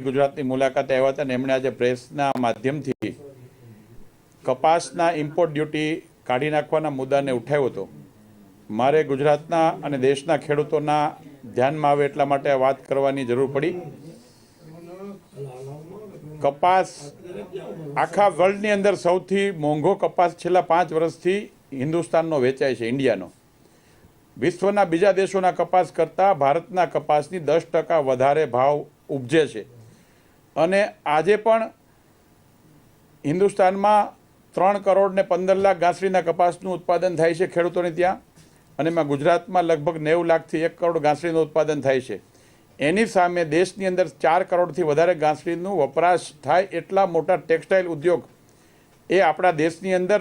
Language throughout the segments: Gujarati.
ગુજરાતની મુલાકાતે આવ્યા હતા અને એમણે આજે પ્રેસના માધ્યમથી કપાસના ઇમ્પોર્ટ ડ્યુટી કાઢી નાખવાના મુદ્દાને ઉઠાવ્યો હતો. મારે ગુજરાતના અને દેશના ખેડૂતોના ધ્યાનમાં આવે એટલા માટે આ વાત કરવાની જરૂર પડી. કપાસ આખા વર્લ્ડની અંદર સૌથી મોંઘો કપાસ છેલ્લા પાંચ વર્ષથી હિન્દુસ્તાનનો વેચાય છે, ઇન્ડિયાનો. વિશ્વના બીજા દેશોના કપાસ કરતાં ભારતના કપાસની દસ ટકા વધારે ભાવ ઉપજે છે. અને આજે પણ હિન્દુસ્તાનમાં ત્રણ કરોડ ને પંદર લાખ ઘાસડીના કપાસનું ઉત્પાદન થાય છે ખેડૂતોને ત્યાં. અને એમાં ગુજરાતમાં લગભગ નેવું લાખથી એક કરોડ ઘાસડીનું ઉત્પાદન થાય છે. એની સામે દેશની અંદર ચાર કરોડથી વધારે ઘાસડીનું વપરાશ થાય એટલા મોટા ટેક્સટાઇલ ઉદ્યોગ એ આપણા દેશની અંદર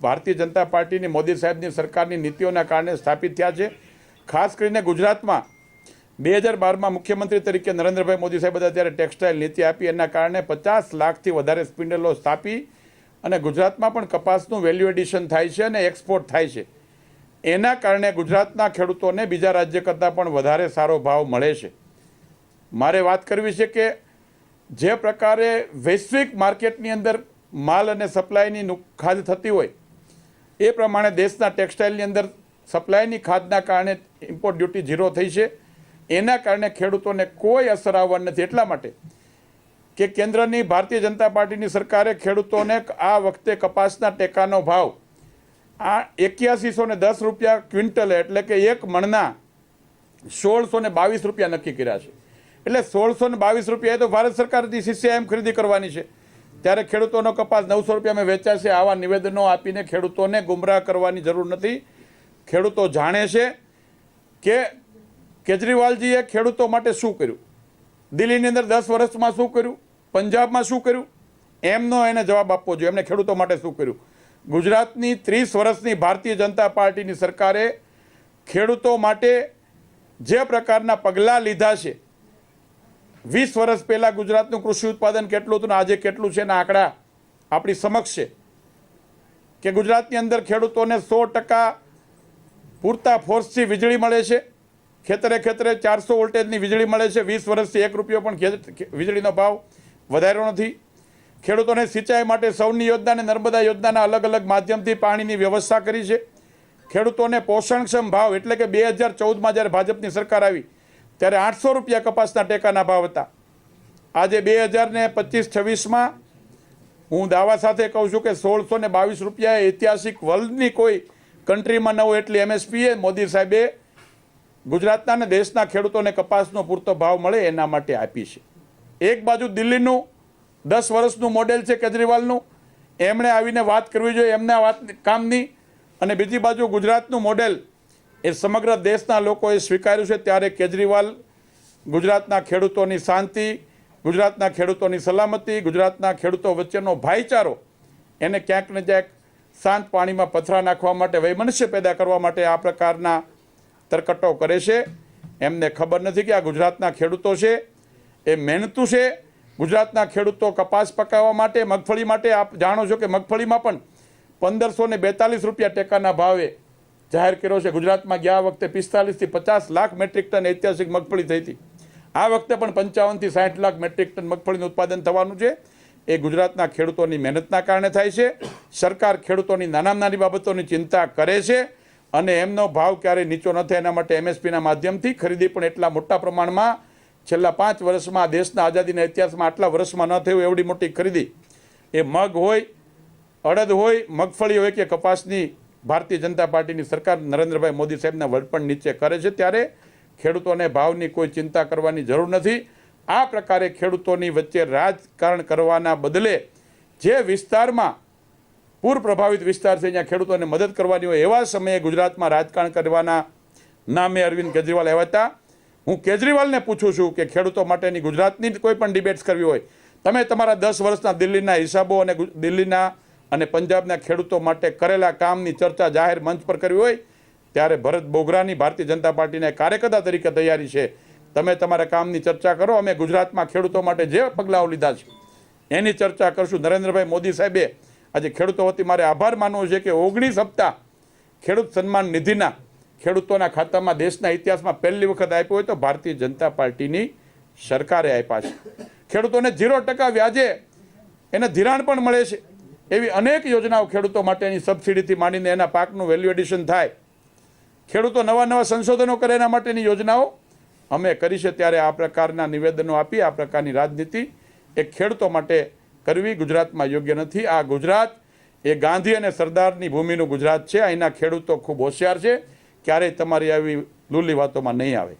ભારતીય જનતા પાર્ટીની મોદી સાહેબની સરકારની નીતિઓના કારણે સ્થાપિત થયા છે. ખાસ કરીને ગુજરાતમાં બે હજાર બારમાં મુખ્યમંત્રી તરીકે નરેન્દ્રભાઈ મોદી સાહેબ અત્યારે ત્યારે ટેક્સટાઇલ નીતિ આપી. એના કારણે પચાસ લાખથી વધારે સ્પિન્ડલો સ્થાપી અને ગુજરાતમાં પણ કપાસનું વેલ્યુ એડિશન થાય છે અને એક્સપોર્ટ થાય છે. એના કારણે ગુજરાતના ખેડૂતોને બીજા રાજ્ય કરતાં પણ વધારે સારો ભાવ મળે છે. મારે વાત કરવી છે કે જે પ્રકારે વૈશ્વિક માર્કેટની અંદર માલ અને સપ્લાયની ખાધ થતી હોય, એ પ્રમાણે દેશના ટેક્સટાઇલની અંદર સપ્લાયની ખાધના કારણે ઇમ્પોર્ટ ડ્યુટી ઝીરો થઈ છે. એના કારણે ખેડૂતોને કોઈ અસર આવવાની નથી. એટલા માટે કે કેન્દ્રની ભારતીય જનતા પાર્ટીની સરકારે ખેડૂતોને આ વખતે કપાસના ટેકાનો ભાવ આ એક્યાસીસો ને દસ રૂપિયા ક્વિન્ટલે એટલે કે એક મણના સોળસો ને બાવીસ રૂપિયા નક્કી કર્યા છે. એટલે સોળસો ને બાવીસ રૂપિયા એ તો ભારત સરકારથી સીસીઆઈએમ ખરીદી કરવાની છે. ત્યારે ખેડૂતોનો કપાસ નવસો રૂપિયામાં વેચાશે આવા નિવેદનો આપીને ખેડૂતોને ગુમરાહ કરવાની જરૂર નથી. ખેડૂતો જાણે છે કે કેજરીવાલજીએ ખેડૂતો માટે શું કર્યું? દિલ્હીની અંદર દસ વર્ષમાં શું કર્યું? પંજાબમાં શું કર્યું? એમનો એને જવાબ આપવો જોઈએ. એમને ખેડૂતો માટે શું કર્યું? ગુજરાતની ત્રીસ વર્ષની ભારતીય જનતા પાર્ટીની સરકારે ખેડૂતો માટે જે પ્રકારના પગલાં લીધા છે, વીસ વર્ષ પહેલાં ગુજરાતનું કૃષિ ઉત્પાદન કેટલું હતું ને આજે કેટલું છે એના આંકડા આપણી સમક્ષ છે કે ગુજરાતની અંદર ખેડૂતોને સો ટકા પૂરતા ફોર્સથી વીજળી મળે છે. ખેતરે ખેતરે ચારસો વોલ્ટેજની વીજળી મળે છે. વીસ વર્ષથી એક રૂપિયો પણ વીજળીનો ભાવ વધાર્યો નથી. ખેડૂતોને સિંચાઈ માટે સૌની યોજના અને નર્મદા યોજનાના અલગ અલગ માધ્યમથી પાણીની વ્યવસ્થા કરી છે. ખેડૂતોને પોષણક્ષમ ભાવ એટલે કે બે હજાર ચૌદમાં જ્યારે ભાજપની સરકાર આવી, ત્યારે આઠસો રૂપિયા કપાસના ટેકાના ભાવ હતા. આજે બે હજાર ને પચીસ છવ્વીસમાં હું દાવા સાથે કહું છું કે સોળસો ને બાવીસ રૂપિયા ઐતિહાસિક વર્લ્ડની કોઈ કન્ટ્રીમાં ન હોય એટલી એમએસપીએ, મોદી સાહેબે ગુજરાતના અને દેશના ખેડૂતોને કપાસનો પૂરતો ભાવ મળે એના માટે આપી છે. એક બાજુ દિલ્હીનું, દસ વર્ષનું મોડેલ છે કેજરીવાલનું. એમણે આવીને વાત કરવી જોઈએ એમના વાત કામની. અને બીજી બાજુ ગુજરાતનું મોડેલ એ સમગ્ર દેશના લોકોએ સ્વીકાર્યું છે ત્યારે કેજરીવાલ ગુજરાતના ખેડૂતોની શાંતિ, ગુજરાતના ખેડૂતોની સલામતી, ગુજરાતના ખેડૂતો વચ્ચેનો ભાઈચારો એને ક્યાંક ને ક્યાંક શાંત પાણીમાં પથરા નાખવા માટે વૈમનસ્ય પેદા કરવા માટે આ પ્રકારના તરકટો કરે છે. એમને ખબર નથી કે આ ગુજરાતના ખેડૂતો છે. એ મહેનતું છે. ગુજરાતના ખેડૂતો કપાસ પકાવવા માટે, મગફળી માટે, આપ જાણો છો કે મગફળીમાં પણ પંદરસો ને બેતાલીસ રૂપિયા ટેકાના ભાવે જાહેર કર્યો છે. ગુજરાતમાં ગયા વખતે પિસ્તાલીસથી પચાસ લાખ મેટ્રિક ટન ઐતિહાસિક મગફળી થઈ હતી. આ વખતે પણ પંચાવનથી સાઠ લાખ મેટ્રિક ટન મગફળીનું ઉત્પાદન થવાનું છે. એ ગુજરાતના ખેડૂતોની મહેનતના કારણે થાય છે. સરકાર ખેડૂતોની નાના નાની બાબતોની ચિંતા કરે છે. અને એમનો ભાવ ક્યારેય નીચો ન થાય, એના માટે એમએસપીના માધ્યમથી ખરીદી પણ એટલા મોટા પ્રમાણમાં છેલ્લા પાંચ વર્ષમાં દેશના આઝાદીના ઇતિહાસમાં આટલા વર્ષમાં ન થયું એવડી મોટી ખરીદી. એ મગ હોય, અડદ હોય, મગફળી હોય કે કપાસની ભારતીય જનતા પાર્ટીની સરકાર નરેન્દ્રભાઈ મોદી સાહેબના વડપણ નીચે કરે છે, ત્યારે ખેડૂતોને ભાવની કોઈ ચિંતા કરવાની જરૂર નથી. આ પ્રકારે ખેડૂતોની વચ્ચે રાજકારણ કરવાના બદલે જે વિસ્તારમાં પૂર પ્રભાવિત વિસ્તાર છે, જ્યાં ખેડૂતોને મદદ કરવાની હોય એવા સમયે ગુજરાતમાં રાજકારણ કરવાના નામે અરવિંદ કેજરીવાલ આવ્યા હતા. હું કેજરીવાલને પૂછું છું કે ખેડૂતો માટેની ગુજરાતની કોઈ પણ ડિબેટ્સ કરવી હોય, તમે તમારા દસ વર્ષના દિલ્હીના હિસાબો અને દિલ્હીના અને પંજાબના ખેડૂતો માટે કરેલા કામની ચર્ચા જાહેર મંચ પર કરવી હોય, ત્યારે ભરત બોગરાની ભારતીય જનતા પાર્ટીના કાર્યકર્તા તરીકે તૈયારી છે. તમે તમારા કામની ચર્ચા કરો, અમે ગુજરાતમાં ખેડૂતો માટે જે પગલાઓ લીધા છે, એની ચર્ચા કરશું. નરેન્દ્રભાઈ મોદી સાહેબે આજે ખેડૂતો વતી મારે આભાર માનવો છે કે ઓગણીસ હપ્તા ખેડૂત સન્માન નિધિના ખેડૂતોના ખાતામાં દેશના ઇતિહાસમાં પહેલી વખત આપ્યો હોય તો ભારતીય જનતા પાર્ટીની સરકારે આપ્યા છે. ખેડૂતોને ઝીરો ટકા વ્યાજે એને ધિરાણ પણ મળે છે. એવી અનેક યોજનાઓ ખેડૂતો માટેની સબસિડીથી માંડીને એના પાકનું વેલ્યુ એડિશન થાય. ખેડૂતો નવા નવા સંશોધનો કરે એના માટેની યોજનાઓ અમે કરી છે. ત્યારે આ પ્રકારના નિવેદનો આપી, આ પ્રકારની રાજનીતિ એ ખેડૂતો માટે કરવી ગુજરાતમાં યોગ્ય નથી. આ ગુજરાત એ ગાંધી અને સરદારની ભૂમિનું ગુજરાત છે. અહીંના ખેડૂતો ખૂબ હોશિયાર છે. ક્યારેય તમારી આવી લૂલી વાતોમાં નહીં આવે.